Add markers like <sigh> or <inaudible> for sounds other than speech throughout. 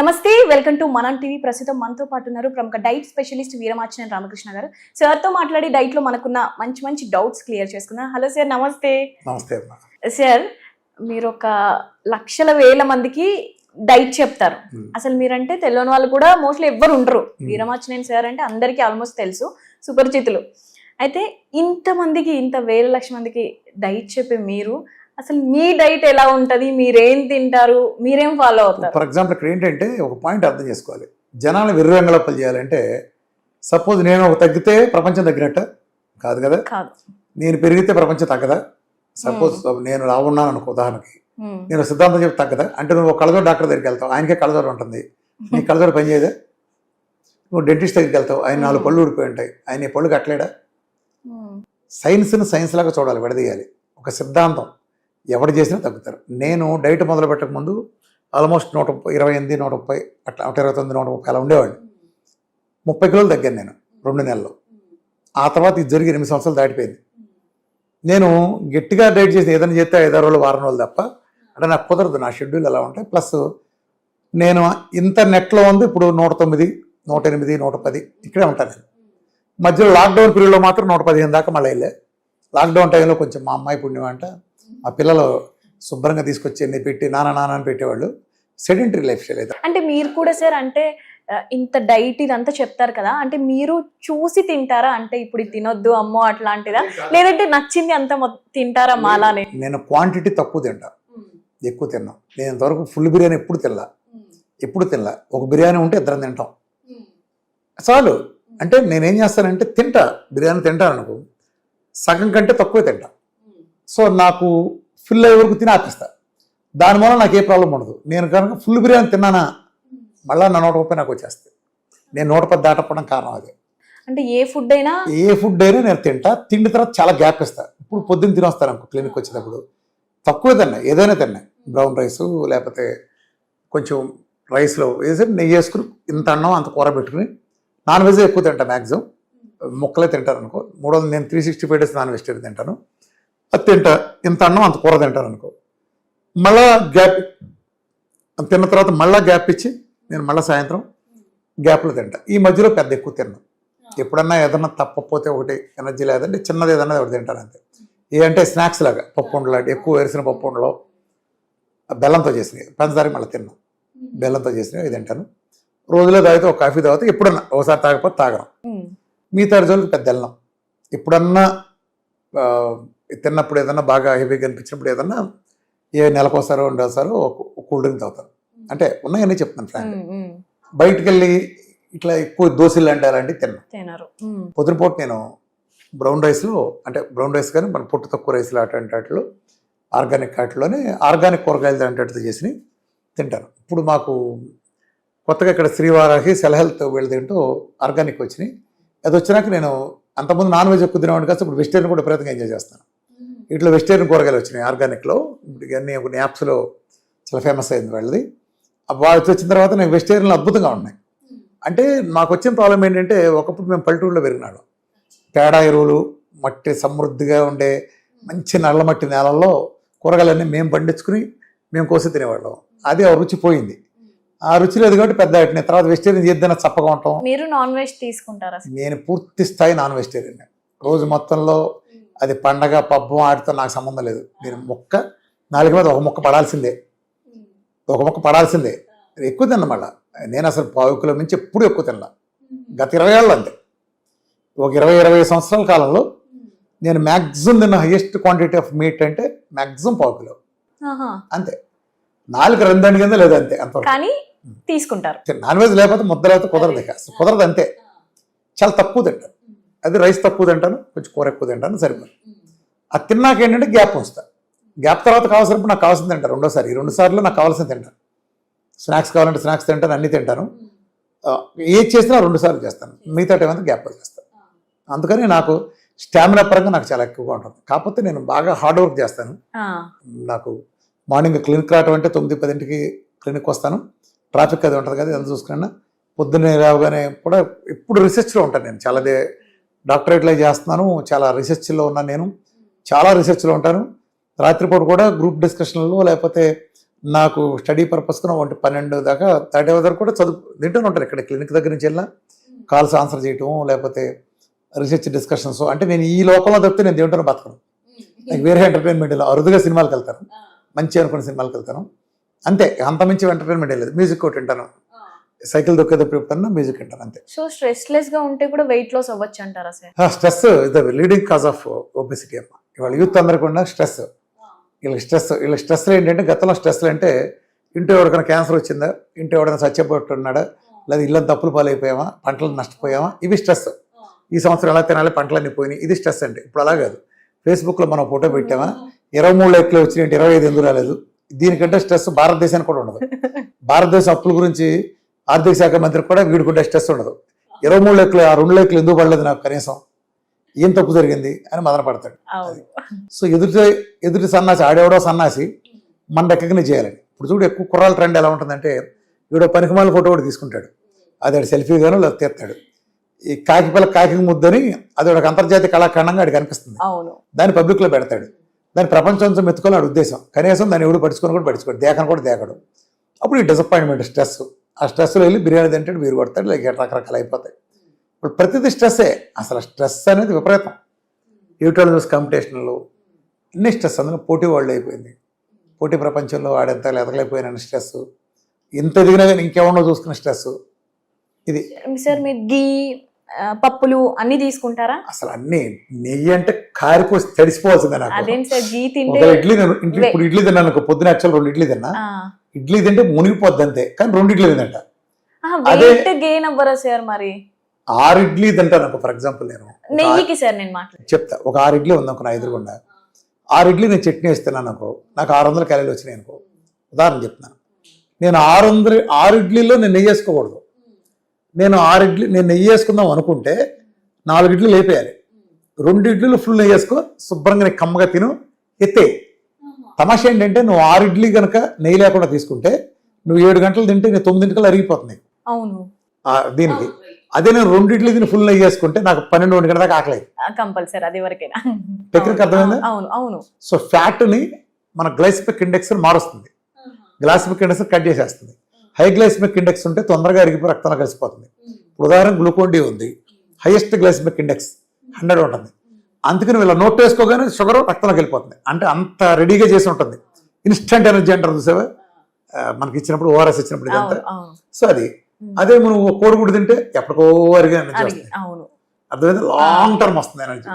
నమస్తే welcome to మనం TV. ప్రస్తుతం మనతో పాటు ఉన్నారు ప్రముఖ డైట్ స్పెషలిస్ట్ వీరమాచిన రామకృష్ణ గారు. సార్తో మాట్లాడి డైట్లో మనకున్న మంచి మంచి డౌట్స్ క్లియర్ చేసుకుందాం. హలో సార్ నమస్తే. నమస్తే సార్ మీరు ఒక లక్షల వేల మందికి డైట్ చెప్తారు. అసలు మీరంటే తెలియని వాళ్ళు కూడా మోస్ట్లీ ఎవ్వరు ఉండరు. వీరమాచినేని సార్ అంటే అందరికీ ఆల్మోస్ట్ తెలుసు. సుపరిచితులు. అయితే ఇంతమందికి ఇంత వేల లక్ష మందికి డైట్ చెప్పే మీరు అసలు మీ డైట్ ఎలా ఉంటది? మీరేం తింటారు? మీరేం ఫాలో అవుతారు? ఫర్ ఎగ్జాంపుల్ ఇక్కడ ఏంటంటే ఒక పాయింట్ అర్థం చేసుకోవాలి. జనాలు విర్రంగళప్పలు చేయాలంటే సపోజ్ నేను ఒక తగ్గితే ప్రపంచం తగ్గినట్ట? కాదు కదా? నేను పెరిగితే ప్రపంచం తగ్గదా? సపోజ్ నేను రావున్నాను అనుకో ఉదాహరణకి. నేను సిద్ధాంతం చెప్పి తగ్గదా? అంటే నువ్వు కళ్ళజోడు డాక్టర్ దగ్గరికి వెళ్తావు. ఆయనకే కళ్ళజోడు ఉంటుంది. నీ కళ్ళజోడు పని చేయదా? నువ్వు డెంటిస్ట్ దగ్గరికి వెళ్తావు. ఆయన నాలుగు పళ్ళు ఊడిపోయి ఉంటాయి. ఆయన ఈ పళ్ళు కట్టలేడా. సైన్స్ని సైన్స్ లాగా చూడాలి విడదీయాలి. ఒక సిద్ధాంతం. ఎవడు చేసినా తగ్గుతారు. నేను డైట్ మొదలు పెట్టకముందు ఆల్మోస్ట్ నూట ముప్పై ఇరవై ఎనిమిది నూట ముప్పై అట్లా నూట ఇరవై తొమ్మిది నూట ముప్పై అలా ఉండేవాడిని. ముప్పై కిలోలు తగ్గాను నేను రెండు నెలల్లో. ఆ తర్వాత ఇది జరిగి ఎనిమిది సంవత్సరాలు దాటిపోయింది. నేను గట్టిగా డైట్ చేసి ఏదైనా చేస్తే ఐదారు రోజులు వారం రోజులు తప్ప అంటే నాకు కుదరదు నా షెడ్యూల్ ఎలా ఉంటాయి. ప్లస్ నేను ఇంత నెట్లో ఉంది ఇప్పుడు నూట తొమ్మిది నూట ఎనిమిది నూట పది ఇక్కడే ఉంటాను నేను. మధ్యలో లాక్డౌన్ పీరియడ్లో మాత్రం నూట పదిహేను దాకా మళ్ళీ వెళ్ళే. లాక్డౌన్ టైంలో కొంచెం మా అమ్మాయి పుణ్యం అంట మా పిల్లలు శుభ్రంగా తీసుకొచ్చి అన్ని పెట్టి నాన్న నాన్న అని పెట్టేవాళ్ళు. సెడెంటరీ లైఫ్ స్టైల్ అయితే. అంటే మీరు కూడా సార్ అంటే ఆ, ఇంత డైట్ ఇదంతా చెప్తారు కదా అంటే మీరు చూసి తింటారా? అంటే ఇప్పుడు తినొద్దు అమ్మో అట్లాంటిదా? లేదంటే నచ్చింది అంత తింటారా మాలానే? నేను క్వాంటిటీ తక్కువ తింటా. ఎక్కువ తిన్నాం. నేను ఇంతవరకు ఫుల్ బిర్యానీ ఎప్పుడు తినలా. ఎప్పుడు తినలా. ఒక బిర్యానీ ఉంటే ఇద్దరం తింటాం. చాలు. అంటే నేనేం చేస్తానంటే తింటా. బిర్యానీ తింటాను అనుకో. సగం కంటే తక్కువే తింటా. సో నాకు ఫుల్ అయ్యే వరకు తిని ఆపేస్తా. దానివల్ల నాకు ఏ ప్రాబ్లం ఉండదు. నేను కనుక ఫుల్ బిర్యానీ తిన్నానా మళ్ళీ నా నూట ముప్పై నాకు వచ్చేస్తుంది నేను నూట పది దాటపడం కారణం అదే. అంటే ఏ ఫుడ్ అయినా ఏ ఫుడ్ అయినా నేను తింటా. తిండి తర్వాత చాలా గ్యాప్ ఇస్తా. ఇప్పుడు పొద్దున్న తినొస్తాను అనుకో క్లినిక్ వచ్చేటప్పుడు. తక్కువే తిన్నా ఏదైనా తిన్నా. బ్రౌన్ రైస్ లేకపోతే కొంచెం రైస్లో వేసి నెయ్యి వేసుకుని ఇంత అన్నం అంత కూర పెట్టుకుని నాన్ వెజ్ ఎక్కువ తింటా మ్యాక్సిమం ముక్కలే తింటాను అనుకో మూడు వందలు నేను three sixty five days non vegetarian తింటాను. అది తింటా. ఇంత అన్నం అంత కూర తింటాను అనుకో. మళ్ళా గ్యాప్ తిన్న తర్వాత మళ్ళా గ్యాప్ ఇచ్చి నేను మళ్ళీ సాయంత్రం గ్యాప్లో తింటా. ఈ మధ్యలో పెద్ద ఎక్కువ తిన్నాను ఎప్పుడన్నా ఏదన్నా తప్పపోతే ఒకటి ఎనర్జీ లేదంటే చిన్నది ఏదన్నా ఒకటి తింటాను అంతే. ఏ అంటే స్నాక్స్ లాగా పప్పు ఉండలు లాంటి ఎక్కువ వేసిన పప్పు ఉండలో బెల్లంతో చేసినవి. పంచదార మళ్ళీ తిన్నాం. బెల్లంతో చేసినవి తింటాను. రోజులో తాగితే ఒక కాఫీ తాగితే ఎప్పుడన్నా ఒకసారి తాగకపోతే తాగడం మిగతా రోజులకి పెద్ద వెళ్ళం ఎప్పుడన్నా తిన్నప్పుడు ఏదన్నా బాగా హెవీగా అనిపించినప్పుడు ఏదన్నా ఏ నెలకోసారో రెండోసారో కూల్ డ్రింక్ తాగుతాను అంటే ఉన్నాయని చెప్తాను ఫ్రాంక్ బయటికి వెళ్ళి ఇట్లా ఎక్కువ దోశలు లాంటి అలాంటివి తిన్నాను పొద్దునపూట నేను బ్రౌన్ రైస్లో అంటే బ్రౌన్ రైస్ కానీ మన పొట్టు తక్కువ రైస్లో అటువంటి వాటిలో ఆర్గానిక్ వాటిలోనే ఆర్గానిక్ కూరగాయలు అంటే చేసి తింటాను. ఇప్పుడు మాకు కొత్తగా ఇక్కడ శ్రీవారాహి సెల్ హెల్త్ వీళ్ళు తింటూ ఆర్గానిక్ వచ్చినాయి. అది వచ్చినాక నేను అంతకుముందు నాన్ వెజ్ ఎక్కువ తినేవాడిని కాదు ఇప్పుడు వెజిటేరియన్ కూడా విపరీతంగా ఎంజాయ్ చేస్తాను. ఇట్లా వెజిటేరియన్ కూరగాయలు వచ్చినాయి ఆర్గానిక్లో. ఇప్పుడు ఇవన్నీ కొన్ని యాప్స్లో చాలా ఫేమస్ అయింది వాళ్ళది. వాళ్ళు వచ్చిన తర్వాత నాకు వెజిటేరియన్లు అద్భుతంగా ఉన్నాయి. అంటే మాకు వచ్చిన ప్రాబ్లం ఏంటంటే ఒకప్పుడు మేము పల్లెటూరులో పెరిగినాడు పేడ ఎరువులు మట్టి సమృద్ధిగా ఉండే మంచి నల్ల మట్టి నేలల్లో కూరగాయలన్నీ మేము పండించుకుని మేము కోసి తినేవాళ్ళం. అది ఆ రుచి పోయింది. ఆ రుచి లేదు కాబట్టి పెద్ద వాటిని తర్వాత వెజిటేరియన్ చేద్దాన చప్పగా ఉంటాం. మీరు నాన్ వెజ్ తీసుకుంటారా? నేను పూర్తి స్థాయి నాన్ వెజిటేరియన్ రోజు మొత్తంలో అది పండగ పబ్బం ఆడితో నాకు సంబంధం లేదు. నేను మొక్క నాలుగు మీద ఒక మొక్క పడాల్సిందే. ఒక మొక్క పడాల్సిందే. ఎక్కువ తిన్న మళ్ళా. నేను అసలు పావు కిలో మించి ఎప్పుడు ఎక్కువ తినలా గత ఇరవై ఏళ్ళు అంతే. ఒక ఇరవై ఇరవై సంవత్సరాల కాలంలో నేను మ్యాక్సిమం తిన్న హైయెస్ట్ క్వాంటిటీ ఆఫ్ మీట్ అంటే మ్యాక్సిమం పావు కిలో. అంతే. నాలుగు రెందండి కింద లేదు అంతే కానీ తీసుకుంటారు. నాన్ వెజ్ లేకపోతే ముద్ద లేకపోతే కుదరదు కుదరదు అంతే. చాలా తక్కువ తింటాను. అది రైస్ తక్కువ తింటాను కొంచెం కూర ఎక్కువ తింటాను సరిపోయి అది తిన్నాక ఏంటంటే గ్యాప్ ఉంచుతా గ్యాప్ తర్వాత కావాల్సినప్పుడు నాకు కావాల్సింది తింటాను రెండోసారి. ఈ రెండు సార్లు నాకు కావాల్సింది తింటాను స్నాక్స్ కావాలంటే స్నాక్స్ తింటాను అన్ని తింటాను. ఏది చేసినా రెండు సార్లు చేస్తాను. మిగతా టైం అంతా గ్యాప్ చేస్తాను అందుకని నాకు స్టామినా పరంగా నాకు చాలా ఎక్కువగా ఉంటుంది. కాకపోతే నేను బాగా హార్డ్ వర్క్ చేస్తాను. నాకు మార్నింగ్ క్లినిక్ రావటం అంటే తొమ్మిది పదింటికి క్లినిక్ వస్తాను. ట్రాఫిక్ అది ఉంటుంది కదా ఎంత చూసుకున్నా. పొద్దున్నే రావగానే కూడా ఎప్పుడు రీసెర్చ్లో ఉంటాను నేను. చాలా డాక్టరేట్లో చేస్తున్నాను చాలా రీసెర్చ్లో ఉన్నాను నేను చాలా రీసెర్చ్లో ఉంటాను. రాత్రిపూట కూడా గ్రూప్ డిస్కషన్లో లేకపోతే నాకు స్టడీ పర్పస్గా ఒకటి పన్నెండు దాకా థర్టీ వరకు కూడా చదువు తింటూనే ఉంటారు ఇక్కడ క్లినిక్ దగ్గర నుంచి వెళ్ళినా. కాల్స్ ఆన్సర్ చేయటం లేకపోతే రీసెర్చ్ డిస్కషన్స్ అంటే నేను ఈ లోకంలో తప్పితే నేను తింటాను బతకను. నాకు వేరే ఎంటర్టైన్మెంట్ ఇలా అరుదుగా సినిమాలకు వెళ్తాను. మంచి అనుకున్న సినిమాలకు వెళ్తాను. అంతే అంత మించి ఎంటర్టైన్మెంట్ లేదు. మ్యూజిక్ ఒకటి వింటాను. సైకిల్ దొక్కేటప్పుడు మ్యూజిక్ వింటాను అంతే. సో స్ట్రెస్లెస్గా ఉంటే కూడా వెయిట్ లాస్ అవ్వచ్చు అంటారా sir? Stress is the leading cause of obesity అమ్మ. ఇవాళ యూత్ అందరికీ ఉన్న స్ట్రెస్. వీళ్ళకి స్ట్రెస్ వీళ్ళ స్ట్రెస్లు ఏంటంటే గతంలో స్ట్రెస్లు అంటే ఇంట్లో ఎవరికైనా క్యాన్సర్ వచ్చిందా? ఇంట్లో ఎవరైనా చచ్చిపోతున్నాడా? లేదా ఇల్లు తప్పులు పాలైపోయామా? పంటలు నష్టపోయామా? ఇవి స్ట్రెస్. ఈ సంవత్సరం ఎలా తినాలి? పంటలన్నీ పోయినాయి. ఇది స్ట్రెస్ అంటే ఇప్పుడు అలా కాదు. ఫేస్బుక్లో మనం ఫోటో పెట్టామా? ఇరవై మూడు లైక్లు వచ్చినాయి ఇరవై ఐదు ఎందుకు రాలేదు? దీనికంటే స్ట్రెస్ భారతదేశానికి కూడా ఉండదు. <laughs> భారతదేశం అప్పుల గురించి ఆర్థిక శాఖ మంత్రికి కూడా వీడికుంటే స్ట్రెస్ ఉండదు. ఇరవై మూడు లెక్కలు ఆ రెండు లెక్కలు ఎందుకు పడలేదు నాకు కనీసం? ఏం తప్పు జరిగింది అని మదన పడతాడు. సో ఎదుటి ఎదుటి సన్నాసి ఆడేవడో సన్నాసి మన రికగ్నైజ్ చేయాలని. ఇప్పుడు చూడు ఎక్కువ కుర్రాల ట్రెండ్ ఎలా ఉంటుందంటే వీడో పనికిమాల ఫోటో కూడా తీసుకుంటాడు. అది ఆడు సెల్ఫీ గాను లేదా తీస్తాడు. ఈ కాకి పిల్ల కాకి ముద్దని అది ఒక అంతర్జాతీయ కళాఖండంగా ఆడికి కనిపిస్తుంది దాన్ని పబ్లిక్లో పెడతాడు. దాన్ని ప్రపంచంతో మెత్తుకోవాలని ఉద్దేశం. కనీసం దాన్ని ఎవడు పడుచుకొని కూడా పడుచుకోడు దేకను కూడా దేకడు. అప్పుడు ఈ డిసప్పాయింట్మెంట్ స్ట్రెస్ ఆ స్ట్రెస్లో వెళ్ళి బిర్యానీ తింటాడు మీరు కొడతాడు లేక రకరకాలు అయిపోతాయి. ఇప్పుడు ప్రతిదీ స్ట్రెస్సే. అసలు స్ట్రెస్ అనేది విపరీతం. యూట్యూబ్ చూసి కాంపిటీషన్లు అన్ని స్ట్రెస్. అందులో పోటీ వాళ్ళు అయిపోయింది. పోటీ ప్రపంచంలో వాడెంత ఎదగలేకపోయిన స్ట్రెస్ ఎంత ఎదిగినా కానీ ఇంకేమన్నా చూసుకున్న స్ట్రెస్ ఇది సార్ మీరు గీ పప్పులు అన్ని తీసుకుంటారా? అసలు అన్ని నెయ్యి అంటే కారిపోసి తడిసిపోవాల్సిందే నాకు. ఇడ్లీ నేను ఇప్పుడు ఇడ్లీ తిన్నాను పొద్దున యాక్చువల్ రెండు ఇడ్లీ తిన్నా. ఇడ్లీ తింటే మునిగిపోద్ది అంతే కానీ రెండు ఇడ్లీ తింట. అదే- వెయిట్ గెయిన్ అవ్వరా సార్ మరి? ఆరు ఇడ్లీ తింటాను ఫర్ ఎగ్జాంపుల్ నేను. నెయ్యికి సార్ నేను మాట్లాడు చెప్తా ఒక ఆరు ఇడ్లీ ఉంది అనుకో నా ఎదురుగుండా. ఆరు ఇడ్లీ నేను చట్నీ వేస్తున్నాను అనుకో నాకు ఆరు వందల క్యాలీలు వచ్చినాయి అనుకో ఉదాహరణ చెప్తున్నాను నేను ఆరు వందల ఆరు ఇడ్లీలో నేను నెయ్యి వేసుకోకూడదు. నేను ఆరు ఇడ్లీ నేను నెయ్యి వేసుకుందాం అనుకుంటే నాలుగు ఇడ్లీలు లేపేయాలి. రెండు ఇడ్లీలు ఫుల్ నెయ్యి వేసుకో శుభ్రంగా నీకు కమ్మగా తిను ఎత్తే తమాషా ఏంటంటే నువ్వు ఆరు ఇడ్లీ కనుక నెయ్యి లేకుండా తీసుకుంటే నువ్వు ఏడు గంటలు తింటే నేను తొమ్మిదింటికల్లా అరిగిపోతుంది. అవును. ఆ, దీనికి. అదే నేను రెండు ఇడ్లీ తిని ఫుల్ నెయ్యి వేసుకుంటే నాకు పన్నెండు ఒంటి గంట దాకా ఆకలి కంపల్సరీ అది వరకేనా? టెక్నిక్ అర్థమైందా? అవును అవును. సో ఫ్యాట్ని మన గ్లైసిమిక్ ఇండెక్స్ మారుస్తుంది. గ్లాసిమిక్ ఇండెక్స్ కట్ చేసేస్తుంది. హై గ్లైసిమిక్ ఇండెక్స్ ఉంటే తొందరగా అరిగిపోయి రక్తంలో కలిసిపోతుంది. ఇప్పుడు ఉదాహరణ గ్లూకోన్ డి ఉంది. హైయెస్ట్ గ్లైసిమిక్ ఇండెక్స్ హండ్రెడ్ ఉంటుంది. అందుకని వీళ్ళ నోట్ వేసుకోగానే షుగర్ రక్తంలోకి వెళ్ళిపోతుంది. అంటే అంత రెడీగా చేసి ఉంటుంది. ఇన్స్టెంట్ ఎనర్జీ అంటారు చూసావా? మనకి ఇచ్చినప్పుడు ఓఆర్ఎస్ ఇచ్చినప్పుడు ఇదంతా. సో అది. అదే మనం కోడిగుడ్డు తింటే ఎప్పటికో అరిగే ఎనర్జీ వస్తుంది. అవును. అర్థమైంది? లాంగ్ టర్మ్ వస్తుంది ఎనర్జీ.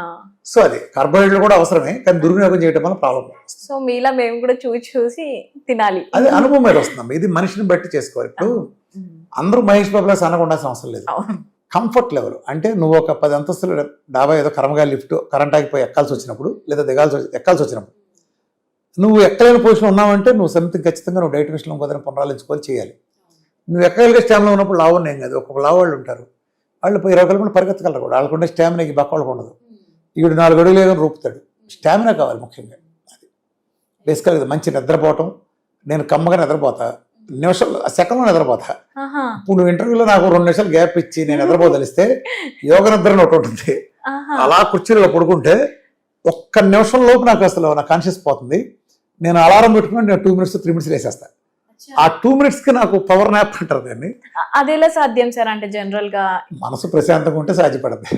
సో అది. కార్బోహైడ్రేట్ కూడా అవసరమే కానీ దుర్వినియోగం చేయడం వల్ల ప్రాబ్లం సో మీలా మేము కూడా చూసి చూసి తినాలి. అది అనుభవం మీద వస్తుందమ్మా. ఇది మనిషిని బట్టి చేసుకోవాలి. ఇప్పుడు అందరూ మహేష్ బాబులా సన్నగా ఉండాల్సిన అవసరం లేదు. Comfort level. అంటే నువ్వు ఒక పది అంతస్తులు డాబా ఏదో కర్మగా లిఫ్ట్ కరెంట్ ఆగిపోయి ఎక్కాల్సి వచ్చినప్పుడు లేదా దిగాల్సి వచ్చి- ఎక్కాల్సి వచ్చినప్పుడు. నువ్వు ఎక్కలేని పొజిషన్ ఉన్నావంటే నువ్వు సంథింగ్ ఖచ్చితంగా నువ్వు డైట్ విషయంలో కుదిరిన పునరాలించుకోవాలి చేయాలి. నువ్వు ఎక్కగలిగే స్టామినా ఉన్నప్పుడు లావు ఏం కాదు. ఒక లావు వాళ్ళు ఉంటారు. వాళ్ళు పోయి ఇరవై కిలోమీటర్లు పరిగెత్తగలరు కూడా. వాళ్ళకుండే స్టామినాకి బక్క వాళ్ళకు ఉండదు. ఈడు నాలుగు అడుగులు ఏదో రూపుతాడు. స్టామినా కావాలి ముఖ్యంగా. అది. బేసికల్గా మంచి నిద్రపోవటం. నేను కమ్మగా నిద్రపోతా. నిమిషాలు సెకండ్లో నిద్రపోతా. ఇప్పుడు నువ్వు ఇంటర్వ్యూలో నాకు రెండు నిమిషాలు గ్యాప్ ఇచ్చి నేను నిద్రపోదలిస్తే యోగ నిద్ర ఒకటి ఉంటుంది. అలా కుర్చీలో పడుకుంటే ఒక్క నిమిషం లోపు నాకు అసలు నా కాన్షియస్ పోతుంది. నేను అలారం పెట్టుకుని నేను టూ మినిట్స్ త్రీ మినిట్స్ వేసేస్తా ఆ టూ మినిట్స్కి నాకు పవర్ నాప్ అంటారు దాన్ని. అదెలా సాధ్యం సార్ అంటే జనరల్గా? మనసు ప్రశాంతంగా ఉంటే సాధ్యపడద్ది.